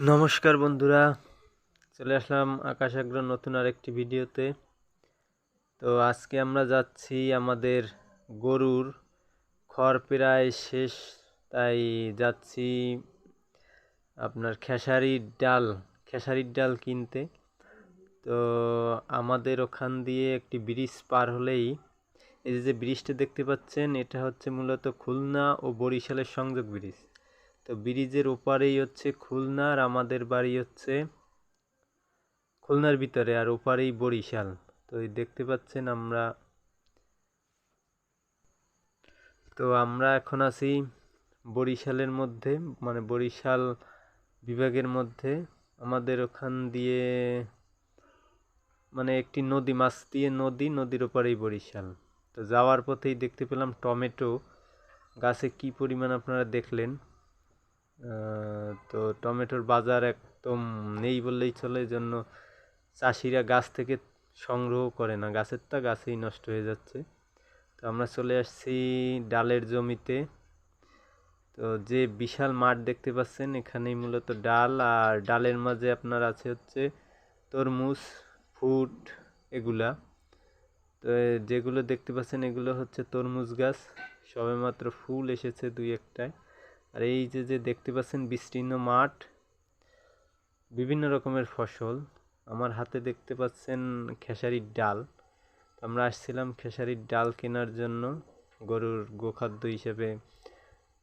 নমস্কার বন্ধুরা, চলে আসলাম আকাশ আগ্র নতুন আরেকটি ভিডিওতে। তো আজকে আমরা যাচ্ছি আমাদের গরুর খড় প্রায় শেষ, তাই যাচ্ছি আপনার খেসারির ডাল খেসারির ডাল কিনতে। তো আমাদের ওখান দিয়ে একটি ব্রিজ পার হলেই এই যে ব্রিজটা দেখতে পাচ্ছেন, এটা হচ্ছে মূলত খুলনা ও বরিশালের সংযোগ ব্রিজ। তো ব্রিজের ওপারেই হচ্ছে খুলনা আর আমাদের বাড়ি হচ্ছে খুলনার ভিতরে আর ওপারেই বরিশাল। তো এই দেখতে পাচ্ছেন আমরা। তো আমরা এখন আছি বরিশালের মধ্যে মানে বরিশাল বিভাগের মধ্যে। আমাদের ওখান দিয়ে মানে একটি নদী, মাছ দিয়ে নদী, নদীর ওপারেই বরিশাল। তো যাওয়ার পথেই দেখতে পেলাম টমেটো। গাছে কি পরিমাণ আপনারা দেখলেন? তো টমেটোর বাজার একদম নেই বললেই চলে, এই জন্য চাষিরা গাছ থেকে সংগ্রহ করে না। গাছেরটা গাছেই নষ্ট হয়ে যাচ্ছে। তো আমরা চলে আসছি ডালের জমিতে। তো যে বিশাল মাঠ দেখতে পাচ্ছেন, এখানেই মূলত ডাল, আর ডালের মাঝে আপনার আছে হচ্ছে তরমুজ, ফুট এগুলা। তো যেগুলো দেখতে পাচ্ছেন, এগুলো হচ্ছে তরমুজ গাছ। সবেমাত্র ফুল এসেছে দুই একটায়। আর এই যে যে দেখতে পাচ্ছেন বিস্তীর্ণ মাঠ, বিভিন্ন রকমের ফসল। আমার হাতে দেখতে পাচ্ছেন খেসারির ডাল। আমরা আসছিলাম খেসারির ডাল কেনার জন্য গরুর গোখাদ্য হিসেবে।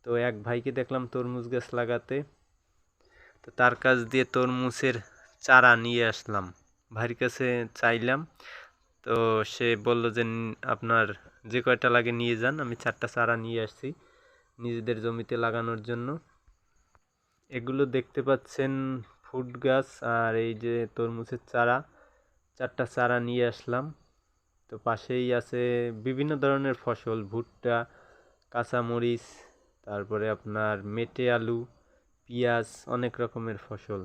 তো এক ভাইকে দেখলাম তরমুজ গাছ লাগাতে। তো তার কাছ দিয়ে তরমুজের চারা নিয়ে আসলাম। ভাইয়ের কাছে চাইলাম। তো সে বলল যে, আপনার যে কয়টা লাগে নিয়ে যান, আমি চারটা চারা নিয়ে আসছি। নিজেদের জমিতে লাগানোর জন্য। এগুলো দেখতে পাচ্ছেন ফুট গাছ আর এই যে তরমুজের চারা। চারটা চারা নিয়ে আসলাম। তো পাশেই আছে বিভিন্ন ধরনের ফসল, ভুট্টা, কাঁচামরিচ, তারপরে আপনার মেটে আলু, পেঁয়াজ, অনেক রকমের ফসল।